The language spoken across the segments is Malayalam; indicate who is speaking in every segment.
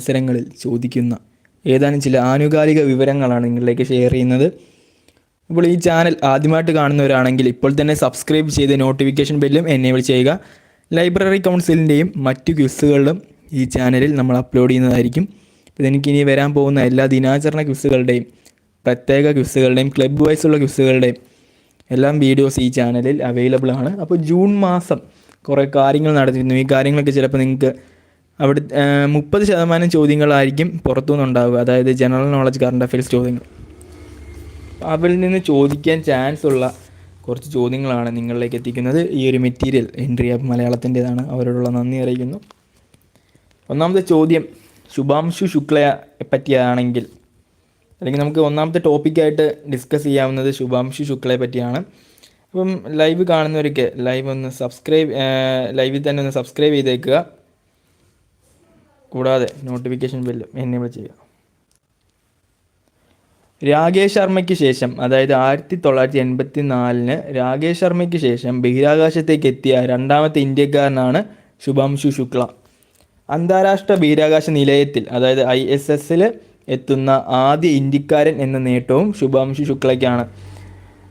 Speaker 1: അവസരങ്ങളിൽ ചോദിക്കുന്ന ഏതാനും ചില ആനുകാലിക വിവരങ്ങളാണ് നിങ്ങളിലേക്ക് ഷെയർ ചെയ്യുന്നത്. അപ്പോൾ ഈ ചാനൽ ആദ്യമായിട്ട് കാണുന്നവരാണെങ്കിൽ ഇപ്പോൾ തന്നെ സബ്സ്ക്രൈബ് ചെയ്ത് നോട്ടിഫിക്കേഷൻ ബെല്ലും എനേബിൾ ചെയ്യുക. ലൈബ്രറി കൗൺസിലിന്റെയും മറ്റു ക്വിസുകളിലും ഈ ചാനലിൽ നമ്മൾ അപ്ലോഡ് ചെയ്യുന്നതായിരിക്കും. എനിക്കിനി വരാൻ പോകുന്ന എല്ലാ ദിനാചരണ ക്വിസുകളുടെയും പ്രത്യേക ക്വിസുകളുടെയും ക്ലബ്ബ് വൈസുള്ള ക്വിസുകളുടെയും എല്ലാം വീഡിയോസ് ഈ ചാനലിൽ അവൈലബിൾ ആണ്. അപ്പോൾ ജൂൺ മാസം കുറേ കാര്യങ്ങൾ നടത്തിയിരുന്നു ഈ കാര്യങ്ങളൊക്കെ ചിലപ്പോൾ നിങ്ങൾക്ക് അവിടെ മുപ്പത് ശതമാനം ചോദ്യങ്ങളായിരിക്കും പുറത്തുനിന്നുണ്ടാവുക. അതായത് ജനറൽ നോളജ് കറണ്ട് അഫയേഴ്സ് ചോദ്യങ്ങൾ. അവരിൽ നിന്ന് ചോദിക്കാൻ ചാൻസ് ഉള്ള കുറച്ച് ചോദ്യങ്ങളാണ് നിങ്ങളിലേക്ക് എത്തിക്കുന്നത്. ഈ ഒരു മെറ്റീരിയൽ എൻട്രി ആപ്പ് മലയാളത്തിന്റെതാണ്. അവരോടുള്ള നന്ദി അറിയിക്കുന്നു. ഒന്നാമത്തെ ചോദ്യം ശുഭാംശു ശുക്ലയെ പറ്റിയാണെങ്കിൽ അല്ലെങ്കിൽ നമുക്ക് ഒന്നാമത്തെ ടോപ്പിക്കായിട്ട് ഡിസ്കസ് ചെയ്യാവുന്നത് ശുഭാംശു ശുക്ലയെ പറ്റിയാണ്. അപ്പം ലൈവ് കാണുന്നവരൊക്കെ ലൈവ് ഒന്ന് സബ്സ്ക്രൈബ് ലൈവിൽ തന്നെ ഒന്ന് സബ്സ്ക്രൈബ് ചെയ്തേക്കുക. കൂടാതെ നോട്ടിഫിക്കേഷൻ ബെല്ല് എന്നിവ ചെയ്യുക. രാകേഷ് ശർമ്മയ്ക്ക് ശേഷം അതായത് ആയിരത്തി തൊള്ളായിരത്തി എൺപത്തി നാലിന് രാകേഷ് ശർമ്മയ്ക്ക് ശേഷം ബഹിരാകാശത്തേക്ക് എത്തിയ രണ്ടാമത്തെ ഇന്ത്യക്കാരനാണ് ശുഭാംശു ശുക്ല. അന്താരാഷ്ട്ര ബഹിരാകാശ നിലയത്തിൽ അതായത് ഐ എസ് എസിൽ എത്തുന്ന ആദ്യ ഇന്ത്യക്കാരൻ എന്ന നേട്ടവും ശുഭാംശു ശുക്ലയ്ക്കാണ്.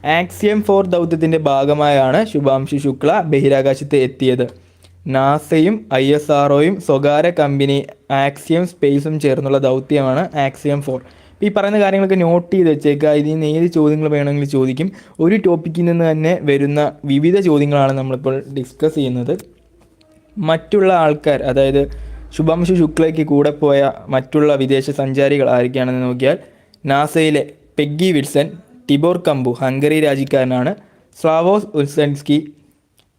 Speaker 1: ആക്സിയം ഫോർ ദൗത്യത്തിന്റെ ഭാഗമായാണ് ശുഭാംശു ശുക്ല ബഹിരാകാശത്ത് എത്തിയത്. നാസയും ഐ എസ് ആർഒയും സ്വകാര്യ കമ്പനി ആക്സിയം സ്പേസും ചേർന്നുള്ള ദൗത്യമാണ് ആക്സിയം ഫോർ. ഈ പറയുന്ന കാര്യങ്ങളൊക്കെ നോട്ട് ചെയ്ത് വെച്ചേക്കുക. ഇതിൽ നിന്ന് ഏത് ചോദ്യങ്ങൾ വേണമെങ്കിൽ ചോദിക്കും. ഒരു ടോപ്പിക്കിൽ നിന്ന് തന്നെ വരുന്ന വിവിധ ചോദ്യങ്ങളാണ് നമ്മളിപ്പോൾ ഡിസ്കസ് ചെയ്യുന്നത്. മറ്റുള്ള ആൾക്കാർ അതായത് ശുഭാംശു ശുക്ലയ്ക്ക് കൂടെ പോയ മറ്റുള്ള വിദേശ സഞ്ചാരികൾ ആരൊക്കെയാണെന്ന് നോക്കിയാൽ നാസയിലെ Peggy Whitson Tibor Kapu Hungary രാജ്യക്കാരനാണ് Slawosz Uznanski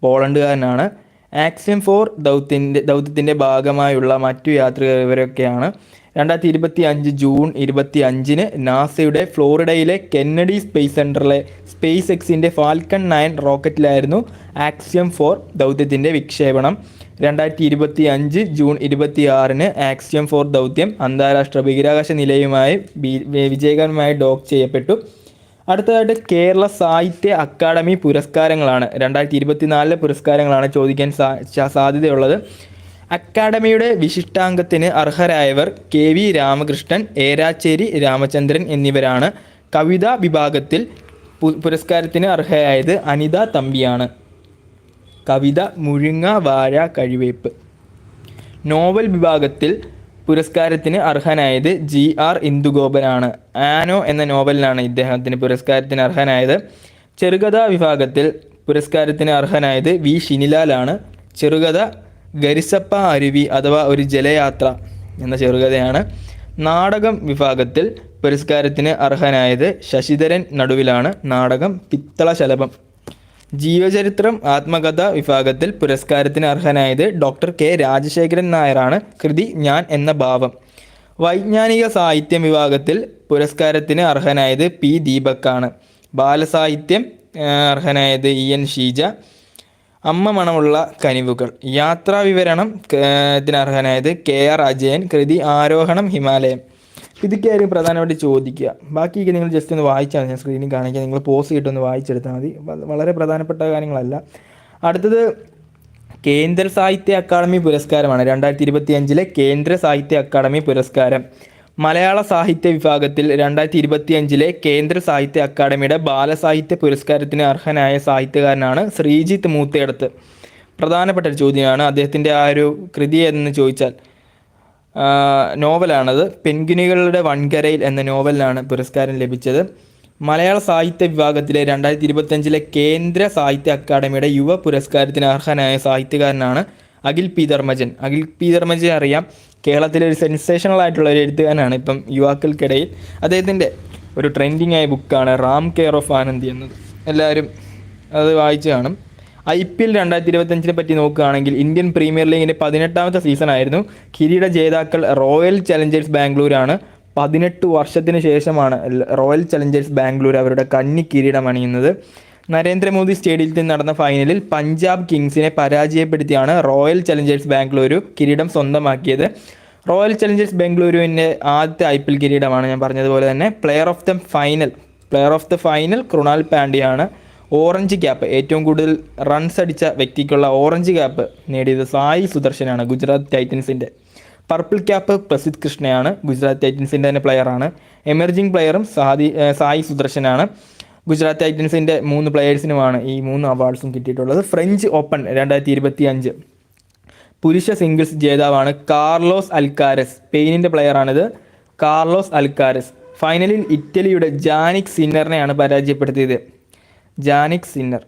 Speaker 1: പോളണ്ടുകാരനാണ് ആക്സിയം ഫോർ ദൗത്യത്തിന്റെ ദൗത്യത്തിന്റെ ഭാഗമായുള്ള മറ്റു യാത്രികർ ഇവരൊക്കെയാണ്. രണ്ടായിരത്തി ഇരുപത്തി അഞ്ച് ജൂൺ ഇരുപത്തി അഞ്ചിന് നാസയുടെ ഫ്ലോറിഡയിലെ കെന്നഡി സ്പേസ് സെന്ററിലെ സ്പേസ് എക്സിന്റെ ഫാൽക്കൺ നയൻ റോക്കറ്റിലായിരുന്നു ആക്സിയം ഫോർ ദൗത്യത്തിന്റെ വിക്ഷേപണം. രണ്ടായിരത്തി ഇരുപത്തി അഞ്ച് ജൂൺ ഇരുപത്തി ആറിന് ആക്സിയം ഫോർ ദൗത്യം അന്താരാഷ്ട്ര ബഹിരാകാശ നിലയുമായി വിജയകരമായി ഡോക്ക് ചെയ്യപ്പെട്ടു. അടുത്തതായിട്ട് കേരള സാഹിത്യ അക്കാദമി പുരസ്കാരങ്ങളാണ്. രണ്ടായിരത്തി ഇരുപത്തിനാലിലെ പുരസ്കാരങ്ങളാണ് ചോദിക്കാൻ സാധ്യതയുള്ളത്. അക്കാദമിയുടെ വിശിഷ്ടാംഗത്തിന് അർഹരായവർ കെ വി രാമകൃഷ്ണൻ ഏരാച്ചേരി രാമചന്ദ്രൻ എന്നിവരാണ് കവിതാ വിഭാഗത്തിൽ പുരസ്കാരത്തിന് അർഹയായത് അനിത തമ്പിയാണ്. കവിത മുഴുങ്ങ വാഴ കഴിവേപ്പ്. നോവൽ വിഭാഗത്തിൽ പുരസ്കാരത്തിന് അർഹനായത് ജി ആർ ഇന്ദുഗോപനാണ്. ആനോ എന്ന നോവലിനാണ് ഇദ്ദേഹത്തിന് പുരസ്കാരത്തിന് അർഹനായത്. ചെറുകഥാ വിഭാഗത്തിൽ പുരസ്കാരത്തിന് അർഹനായത് വി ഷിനിലാലാണ് ചെറുകഥ ഗരിസപ്പ അരുവി അഥവാ ഒരു ജലയാത്ര എന്ന ചെറുകഥയാണ്. നാടകം വിഭാഗത്തിൽ പുരസ്കാരത്തിന് അർഹനായത് ശശിധരൻ നടുവിലാണ്. നാടകം പിത്തള ശലഭം ജീവചരിത്രം ആത്മകഥ വിഭാഗത്തിൽ പുരസ്കാരത്തിന് അർഹനായത് ഡോക്ടർ കെ രാജശേഖരൻ നായരാണ്. കൃതി ഞാൻ എന്ന ഭാവം. വൈജ്ഞാനിക സാഹിത്യം വിഭാഗത്തിൽ പുരസ്കാരത്തിന് അർഹനായത് പി ദീപക്കാണ്. ബാലസാഹിത്യം അർഹനായത് ഇ എൻ ഷീജ. അമ്മ മണമുള്ള കനിവുകൾ. യാത്രാ വിവരണം ത്തിന് അർഹനായത് കെ ആർ അജയൻ. കൃതി ആരോഹണം ഹിമാലയം. ഇതൊക്കെയായിരിക്കും പ്രധാനമായിട്ട് ചോദിക്കുക. ബാക്കിയൊക്കെ നിങ്ങൾ ജസ്റ്റ് ഒന്ന് വായിച്ചാൽ ഞാൻ സ്ക്രീനിൽ കാണിക്കുക നിങ്ങൾ പോസ് ചെയ്തിട്ടൊന്ന് വായിച്ചെടുത്താൽ മതി. വളരെ പ്രധാനപ്പെട്ട കാര്യങ്ങളല്ല. അടുത്തത് കേന്ദ്ര സാഹിത്യ അക്കാദമി പുരസ്കാരമാണ്. രണ്ടായിരത്തി ഇരുപത്തി അഞ്ചിലെ കേന്ദ്ര സാഹിത്യ അക്കാദമി പുരസ്കാരം. മലയാള സാഹിത്യ വിഭാഗത്തിൽ രണ്ടായിരത്തി ഇരുപത്തി അഞ്ചിലെ കേന്ദ്ര സാഹിത്യ അക്കാദമിയുടെ ബാലസാഹിത്യ പുരസ്കാരത്തിന് അർഹനായ സാഹിത്യകാരനാണ് ശ്രീജിത്ത് മൂത്തേടത്ത് പ്രധാനപ്പെട്ട ഒരു ചോദ്യമാണ്. അദ്ദേഹത്തിന്റെ ആ ഒരു കൃതി എന്ന് ചോദിച്ചാൽ നോവലാണത്. പെൻഗിനുകളുടെ വൺകരയിൽ എന്ന നോവലിനാണ് പുരസ്കാരം ലഭിച്ചത്. മലയാള സാഹിത്യ വിഭാഗത്തിലെ രണ്ടായിരത്തി ഇരുപത്തഞ്ചിലെ കേന്ദ്ര സാഹിത്യ അക്കാദമിയുടെ യുവ പുരസ്കാരത്തിന് അർഹനായ സാഹിത്യകാരനാണ് അഖിൽ പി. ധർമ്മജൻ. അഖിൽ പി. ധർമ്മജൻ അറിയാം. കേരളത്തിലെ ഒരു സെൻസേഷണൽ ആയിട്ടുള്ള ഒരു എഴുത്തുകാരനാണ് ഇപ്പം യുവാക്കൾക്കിടയിൽ. അദ്ദേഹത്തിന്റെ ഒരു ട്രെൻഡിങ് ആയ ബുക്കാണ് റാം കെയർ ഓഫ് ആനന്ദി എന്നത്. എല്ലാവരും അത് വായിച്ചു കാണും. ഐ പി എൽ രണ്ടായിരത്തി ഇരുപത്തഞ്ചിനെ പറ്റി നോക്കുകയാണെങ്കിൽ ഇന്ത്യൻ പ്രീമിയർ ലീഗിന്റെ പതിനെട്ടാമത്തെ സീസൺ ആയിരുന്നു കിരീട ജേതാക്കൾ റോയൽ ചലഞ്ചേഴ്സ് ബാംഗ്ലൂരാണ്. പതിനെട്ട് വർഷത്തിന് ശേഷമാണ് റോയൽ ചലഞ്ചേഴ്സ് ബാംഗ്ലൂർ അവരുടെ കന്നി കിരീടം അണിയുന്നത്. നരേന്ദ്രമോദി സ്റ്റേഡിയത്തിൽ നടന്ന ഫൈനലിൽ പഞ്ചാബ് കിങ്സിനെ പരാജയപ്പെടുത്തിയാണ് റോയൽ ചലഞ്ചേഴ്സ് ബാംഗ്ലൂരു കിരീടം സ്വന്തമാക്കിയത്. റോയൽ ചലഞ്ചേഴ്സ് ബാംഗ്ലൂരുവിന്റെ ആദ്യത്തെ ഐ പി എൽ കിരീടമാണ് ഞാൻ പറഞ്ഞതുപോലെ തന്നെ. Player of the final player of the final Krunal പാണ്ഡ്യയാണ് orange cap ഏറ്റവും കൂടുതൽ റൺസ് അടിച്ച വ്യക്തിക്കുള്ള ഓറഞ്ച് ക്യാപ്പ് നേടിയത് സായി സുദർശനാണ് ഗുജറാത്ത് ടൈറ്റൻസിന്റെ. പർപ്പിൾ ക്യാപ്പ് പ്രസിദ്ധ് കൃഷ്ണയാണ്. ഗുജറാത്ത് ടൈറ്റൻസിന്റെ തന്നെ പ്ലെയറാണ് എമർജിംഗ് പ്ലെയറും സാദി സായി സുദർശനാണ്. ഗുജറാത്ത് ടൈറ്റൻസിന്റെ മൂന്ന് പ്ലെയേഴ്സിനുമാണ് ഈ മൂന്ന് അവാർഡ്സും കിട്ടിയിട്ടുള്ളത്. ഫ്രഞ്ച് ഓപ്പൺ രണ്ടായിരത്തി ഇരുപത്തി അഞ്ച് പുരുഷ സിംഗിൾസ് ജേതാവാണ് കാർലോസ് അൽക്കാരസ്. സ്പെയിനിന്റെ പ്ലെയറാണിത് കാർലോസ് അൽക്കാരസ്. ഫൈനലിൽ ഇറ്റലിയുടെ ജാനിക് സിന്നറിനെയാണ് പരാജയപ്പെടുത്തിയത്. Jannik Sinner.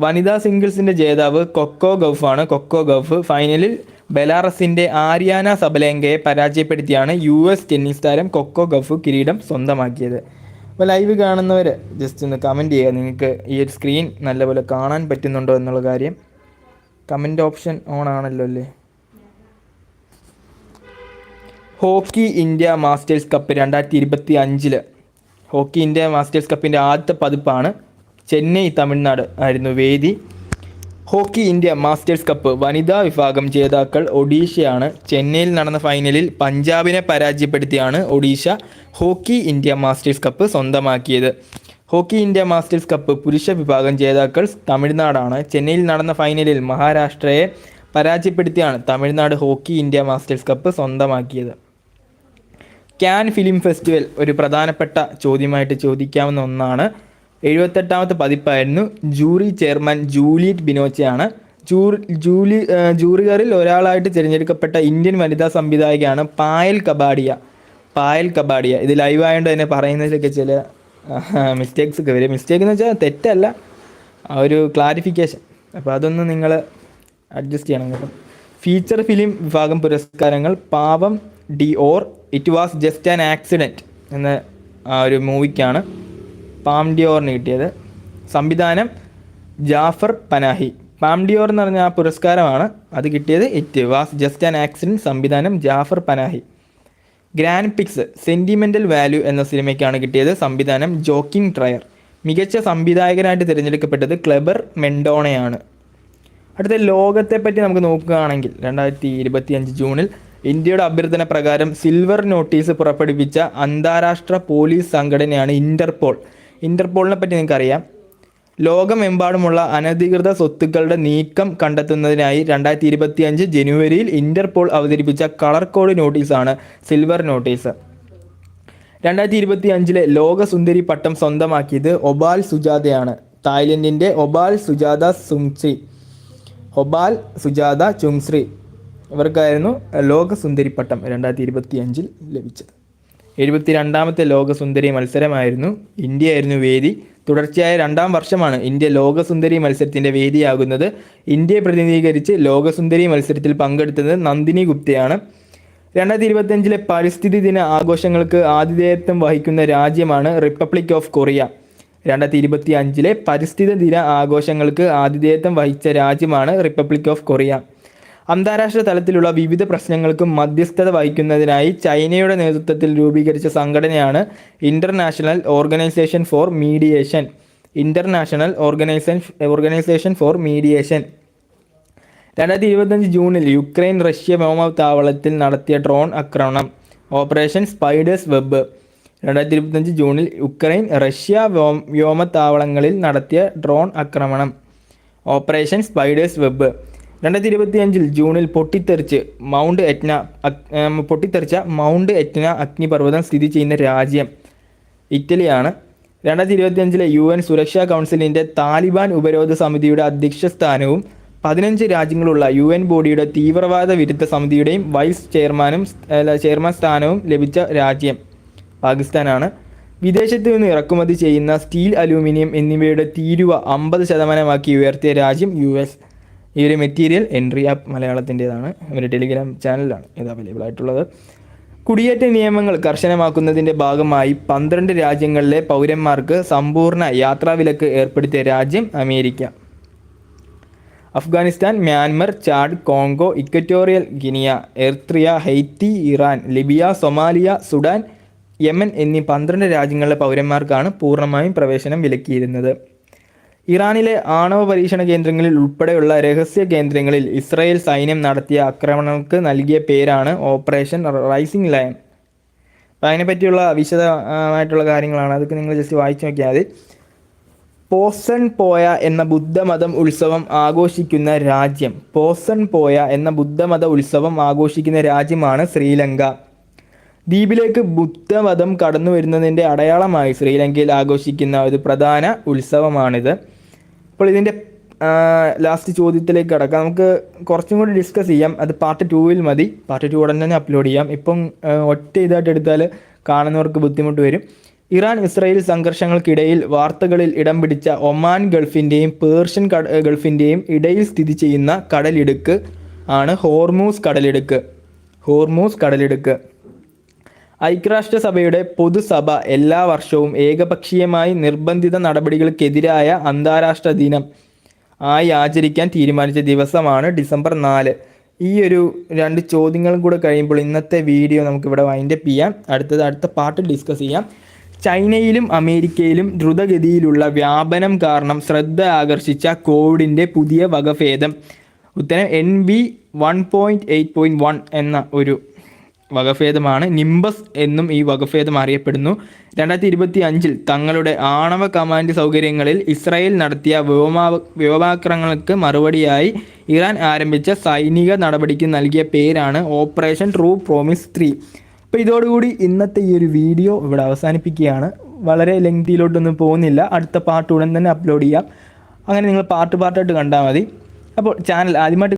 Speaker 1: വനിതാ സിംഗിൾസിന്റെ ജേതാവ് കൊക്കോ ഗൗഫാണ്. കൊക്കോ ഗൗഫ് ഫൈനലിൽ ബെലാറസിന്റെ ആര്യാന സബലേങ്കയെ പരാജയപ്പെടുത്തിയാണ് യു എസ് ടെന്നീസ് താരം കൊക്കോ ഗൗഫ് കിരീടം സ്വന്തമാക്കിയത്. അപ്പോൾ ലൈവ് കാണുന്നവർ ജസ്റ്റ് ഒന്ന് കമന്റ് ചെയ്യുക. നിങ്ങൾക്ക് ഈ ഒരു സ്ക്രീൻ നല്ലപോലെ കാണാൻ പറ്റുന്നുണ്ടോ എന്നുള്ള കാര്യം കമന്റ് ഓപ്ഷൻ ഓൺ ആണല്ലോ അല്ലേ? ഹോക്കി ഇന്ത്യ മാസ്റ്റേഴ്സ് കപ്പ് രണ്ടായിരത്തി ഇരുപത്തി അഞ്ചിൽ. ഹോക്കി ഇന്ത്യ മാസ്റ്റേഴ്സ് കപ്പിന്റെ ആദ്യത്തെ പതിപ്പാണ് ചെന്നൈ തമിഴ്നാട് ആയിരുന്നു വേദി. ഹോക്കി ഇന്ത്യ മാസ്റ്റേഴ്സ് കപ്പ് വനിതാ വിഭാഗം ജേതാക്കൾ ഒഡീഷയാണ്. ചെന്നൈയിൽ നടന്ന ഫൈനലിൽ പഞ്ചാബിനെ പരാജയപ്പെടുത്തിയാണ് Odisha hockey India Masters cup സ്വന്തമാക്കിയത്. ഹോക്കി ഇന്ത്യ മാസ്റ്റേഴ്സ് കപ്പ് പുരുഷ വിഭാഗം ജേതാക്കൾ തമിഴ്നാടാണ്. ചെന്നൈയിൽ നടന്ന ഫൈനലിൽ മഹാരാഷ്ട്രയെ പരാജയപ്പെടുത്തിയാണ് Tamil Nadu hockey India Masters cup സ്വന്തമാക്കിയത്. ക്യാൻ ഫിലിം ഫെസ്റ്റിവൽ ഒരു പ്രധാനപ്പെട്ട ചോദ്യമായിട്ട് ചോദിക്കാവുന്ന ഒന്നാണ് എഴുപത്തെട്ടാമത്തെ പതിപ്പായിരുന്നു. ജൂറി ചെയർമാൻ ജൂലിയറ്റ് ബിനോച്ചയാണ്. ജൂലി ജൂറികറിൽ ഒരാളായിട്ട് തിരഞ്ഞെടുക്കപ്പെട്ട ഇന്ത്യൻ വനിതാ സംവിധായകയാണ് പായൽ കബാഡിയ. പായൽ കബാഡിയ. ഇത് ലൈവ് ആയതുകൊണ്ട് തന്നെ പറയുന്നതിലൊക്കെ ചില മിസ്റ്റേക്സ് ഒക്കെ വരും. മിസ്റ്റേക്ക് എന്ന് വെച്ചാൽ തെറ്റല്ല. ആ ഒരു ക്ലാരിഫിക്കേഷൻ അപ്പോൾ അതൊന്ന് നിങ്ങൾ അഡ്ജസ്റ്റ് ചെയ്യണം കേട്ടോ. ഫീച്ചർ ഫിലിം വിഭാഗം പുരസ്കാരങ്ങൾ Palme d'Or it was just an accident എന്ന ആ ഒരു മൂവിക്കാണ് പാം ഡിയോറിന് കിട്ടിയത്. സംവിധാനം ജാഫർ പനാഹി. പാം ഡിയോർ എന്ന് പറഞ്ഞ ആ പുരസ്കാരമാണ് അത് കിട്ടിയത് it was just an accident സംവിധാനം Jafar Panahi. Grand Prix Sentimental Value എന്ന സിനിമയ്ക്കാണ് കിട്ടിയത് സംവിധാനം ജോക്കിംഗ് ട്രയർ. മികച്ച സംവിധായകനായിട്ട് തിരഞ്ഞെടുക്കപ്പെട്ടത് ക്ലെബർ മെൻഡോണയാണ്. അടുത്ത ലോകത്തെ പറ്റി നമുക്ക് നോക്കുകയാണെങ്കിൽ രണ്ടായിരത്തി ഇരുപത്തി അഞ്ച് ജൂണിൽ ഇന്ത്യയുടെ അഭ്യർത്ഥന പ്രകാരം സിൽവർ നോട്ടീസ് പുറപ്പെടുവിച്ച അന്താരാഷ്ട്ര പോലീസ് സംഘടനയാണ് ഇന്റർപോൾ. ഇന്റർപോളിനെ പറ്റി നിങ്ങൾക്കറിയാം. ലോകമെമ്പാടുമുള്ള അനധികൃത സ്വത്തുക്കളുടെ നീക്കം കണ്ടെത്തുന്നതിനായി രണ്ടായിരത്തി ഇരുപത്തി അഞ്ച് ജനുവരിയിൽ ഇന്റർപോൾ അവതരിപ്പിച്ച കളർ കോഡ് നോട്ടീസാണ് സിൽവർ നോട്ടീസ്. രണ്ടായിരത്തി ഇരുപത്തി അഞ്ചിലെ ലോകസുന്ദരി പട്ടം സ്വന്തമാക്കിയത് ഒബാൽ സുജാതയാണ്. തായ്ലൻഡിന്റെ ഒബാൽ സുജാത സുംശ്രി. ഒബാൽ സുജാത ചുംശ്രി. ഇവർക്കായിരുന്നു ലോകസുന്ദരി പട്ടം രണ്ടായിരത്തി ഇരുപത്തി അഞ്ചിൽ ലഭിച്ചത്. എഴുപത്തി രണ്ടാമത്തെ ലോകസുന്ദരി മത്സരമായിരുന്നു. ഇന്ത്യയായിരുന്നു വേദി. തുടർച്ചയായ രണ്ടാം വർഷമാണ് ഇന്ത്യ ലോകസുന്ദരി മത്സരത്തിന്റെ വേദിയാകുന്നത്. ഇന്ത്യയെ പ്രതിനിധീകരിച്ച് ലോകസുന്ദരി മത്സരത്തിൽ പങ്കെടുത്തത് നന്ദിനി ഗുപ്തയാണ്. രണ്ടായിരത്തി ഇരുപത്തിയഞ്ചിലെ പരിസ്ഥിതി ദിന ആഘോഷങ്ങൾക്ക് ആതിഥേയത്വം വഹിക്കുന്ന രാജ്യമാണ് റിപ്പബ്ലിക് ഓഫ് കൊറിയ രണ്ടായിരത്തി ഇരുപത്തി അഞ്ചിലെ പരിസ്ഥിതി ദിന ആഘോഷങ്ങൾക്ക് ആതിഥേയത്വം വഹിച്ച രാജ്യമാണ് റിപ്പബ്ലിക് ഓഫ് കൊറിയ അന്താരാഷ്ട്ര തലത്തിലുള്ള വിവിധ പ്രശ്നങ്ങൾക്കും മധ്യസ്ഥത വഹിക്കുന്നതിനായി ചൈനയുടെ നേതൃത്വത്തിൽ രൂപീകരിച്ച സംഘടനയാണ് International Organization for Mediation International Organization Organization for Mediation രണ്ടായിരത്തി ഇരുപത്തഞ്ച് ജൂണിൽ യുക്രൈൻ റഷ്യ വ്യോമതാവളത്തിൽ നടത്തിയ ഡ്രോൺ ആക്രമണം ഓപ്പറേഷൻ സ്പൈഡേഴ്സ് വെബ്. രണ്ടായിരത്തി ഇരുപത്തഞ്ച് ജൂണിൽ യുക്രൈൻ റഷ്യ വ്യോം നടത്തിയ ഡ്രോൺ ആക്രമണം ഓപ്പറേഷൻ സ്പൈഡേഴ്സ് വെബ്. രണ്ടായിരത്തി ഇരുപത്തി അഞ്ചിൽ ജൂണിൽ പൊട്ടിത്തെറിച്ച് മൗണ്ട് എറ്റ്ന പൊട്ടിത്തെറിച്ച മൗണ്ട് എറ്റ്ന അഗ്നിപർവതം സ്ഥിതി ചെയ്യുന്ന രാജ്യം ഇറ്റലിയാണ്. രണ്ടായിരത്തി ഇരുപത്തി അഞ്ചിലെ യു എൻ സുരക്ഷാ കൗൺസിലിന്റെ താലിബാൻ ഉപരോധ സമിതിയുടെ അധ്യക്ഷ സ്ഥാനവും പതിനഞ്ച് രാജ്യങ്ങളുള്ള യു എൻ ബോഡിയുടെ തീവ്രവാദ വിരുദ്ധ സമിതിയുടെയും വൈസ് ചെയർമാനും ചെയർമാൻ സ്ഥാനവും ലഭിച്ച രാജ്യം പാകിസ്ഥാനാണ്. വിദേശത്ത് നിന്ന് ഇറക്കുമതി ചെയ്യുന്ന സ്റ്റീൽ അലൂമിനിയം എന്നിവയുടെ തീരുവ അമ്പത് ശതമാനമാക്കി ഉയർത്തിയ രാജ്യം യു എസ്. ഈ ഒരു മെറ്റീരിയൽ എൻട്രി ആപ്പ് മലയാളത്തിന്റെതാണ്. ഒരു ടെലിഗ്രാം ചാനലിലാണ് ഇത് അവൈലബിൾ ആയിട്ടുള്ളത്. കുടിയേറ്റ നിയമങ്ങൾ കർശനമാക്കുന്നതിന്റെ ഭാഗമായി പന്ത്രണ്ട് രാജ്യങ്ങളിലെ പൗരന്മാർക്ക് സമ്പൂർണ യാത്രാവിലക്ക് ഏർപ്പെടുത്തിയ രാജ്യം America. Afghanistan Myanmar Chad Congo Equatorial Guinea Eritrea Haiti Iran Libya Somalia Sudan Yemen എന്നീ പന്ത്രണ്ട് രാജ്യങ്ങളിലെ പൗരന്മാർക്കാണ് പൂർണമായും പ്രവേശനം വിലക്കിയിരുന്നത്. ഇറാനിലെ ആണവ പരീക്ഷണ കേന്ദ്രങ്ങളിൽ ഉൾപ്പെടെയുള്ള രഹസ്യ കേന്ദ്രങ്ങളിൽ ഇസ്രായേൽ സൈന്യം നടത്തിയ ആക്രമണങ്ങൾക്ക് നൽകിയ പേരാണ് ഓപ്പറേഷൻ റൈസിംഗ് ലയൺ അപ്പോൾ അതിനെപ്പറ്റിയുള്ള വിശദമായിട്ടുള്ള കാര്യങ്ങളാണ്. അതൊക്കെ നിങ്ങൾ ജസ്റ്റ് വായിച്ചു നോക്കിയാൽ മതി. പോസൺ പോയ എന്ന ബുദ്ധമതം ഉത്സവം ആഘോഷിക്കുന്ന രാജ്യം. പോസൺ പോയ എന്ന ബുദ്ധമത ഉത്സവം ആഘോഷിക്കുന്ന രാജ്യമാണ് ശ്രീലങ്ക. ദ്വീപിലേക്ക് ബുദ്ധമതം കടന്നു വരുന്നതിന്റെ അടയാളമായി ശ്രീലങ്കയിൽ ആഘോഷിക്കുന്ന ഒരു പ്രധാന ഉത്സവമാണിത്. അപ്പോൾ ഇതിന്റെ ലാസ്റ്റ് ചോദ്യത്തിലേക്ക് കടക്കാം. നമുക്ക് കുറച്ചും കൂടി ഡിസ്കസ് ചെയ്യാം. അത് പാർട്ട് ടൂവിൽ മതി. പാർട്ട് ടു ഉടൻ തന്നെ അപ്ലോഡ് ചെയ്യാം. ഇപ്പം ഒറ്റ ഇതായിട്ട് എടുത്താൽ കാണുന്നവർക്ക് ബുദ്ധിമുട്ട് വരും. ഇറാൻ ഇസ്രായേൽ സംഘർഷങ്ങൾക്കിടയിൽ വാർത്തകളിൽ ഇടം പിടിച്ച ഒമാൻ ഗൾഫിന്റെയും പേർഷ്യൻ ഗൾഫിന്റെയും ഇടയിൽ സ്ഥിതി ചെയ്യുന്ന കടലിടുക്ക് ആണ് ഹോർമൂസ് കടലിടുക്ക്. ഹോർമൂസ് കടലിടുക്ക്. ഐക്യരാഷ്ട്രസഭയുടെ പൊതുസഭ എല്ലാ വർഷവും ഏകപക്ഷീയമായി നിർബന്ധിത നടപടികൾക്കെതിരായ അന്താരാഷ്ട്ര ദിനം ആയി ആചരിക്കാൻ തീരുമാനിച്ച ദിവസമാണ് ഡിസംബർ നാല്. ഈ ഒരു രണ്ട് ചോദ്യങ്ങളും കൂടെ കഴിയുമ്പോൾ ഇന്നത്തെ വീഡിയോ നമുക്കിവിടെ വൈൻഡപ്പ് ചെയ്യാം. അടുത്തത് അടുത്ത പാർട്ട് ഡിസ്കസ് ചെയ്യാം. ചൈനയിലും അമേരിക്കയിലും ദ്രുതഗതിയിലുള്ള വ്യാപനം കാരണം ശ്രദ്ധ ആകർഷിച്ച കോവിഡിന്റെ പുതിയ വകഭേദം. ഉത്തരം N B one point eight point one എന്ന ഒരു വകഭേദമാണ്. നിംബസ് എന്നും ഈ വകഭേദം അറിയപ്പെടുന്നു. രണ്ടായിരത്തി ഇരുപത്തി അഞ്ചിൽ തങ്ങളുടെ ആണവ കമാൻഡ് സൗകര്യങ്ങളിൽ ഇസ്രായേൽ നടത്തിയ വ്യോമാ വ്യോമാക്രമണങ്ങൾക്ക് മറുപടിയായി ഇറാൻ ആരംഭിച്ച സൈനിക നടപടിക്ക് നൽകിയ പേരാണ് ഓപ്പറേഷൻ ട്രൂ പ്രോമിസ് ത്രീ. അപ്പോൾ ഇതോടുകൂടി ഇന്നത്തെ ഈ ഒരു വീഡിയോ ഇവിടെ അവസാനിപ്പിക്കുകയാണ്. വളരെ ലെങ്തിയിലോട്ടൊന്നും പോകുന്നില്ല. അടുത്ത പാർട്ട് ഉടൻ തന്നെ അപ്ലോഡ് ചെയ്യാം. അങ്ങനെ നിങ്ങൾ പാർട്ട് പാർട്ടായിട്ട് കണ്ടാൽ മതി. അപ്പോൾ ചാനൽ ആദ്യമായിട്ട്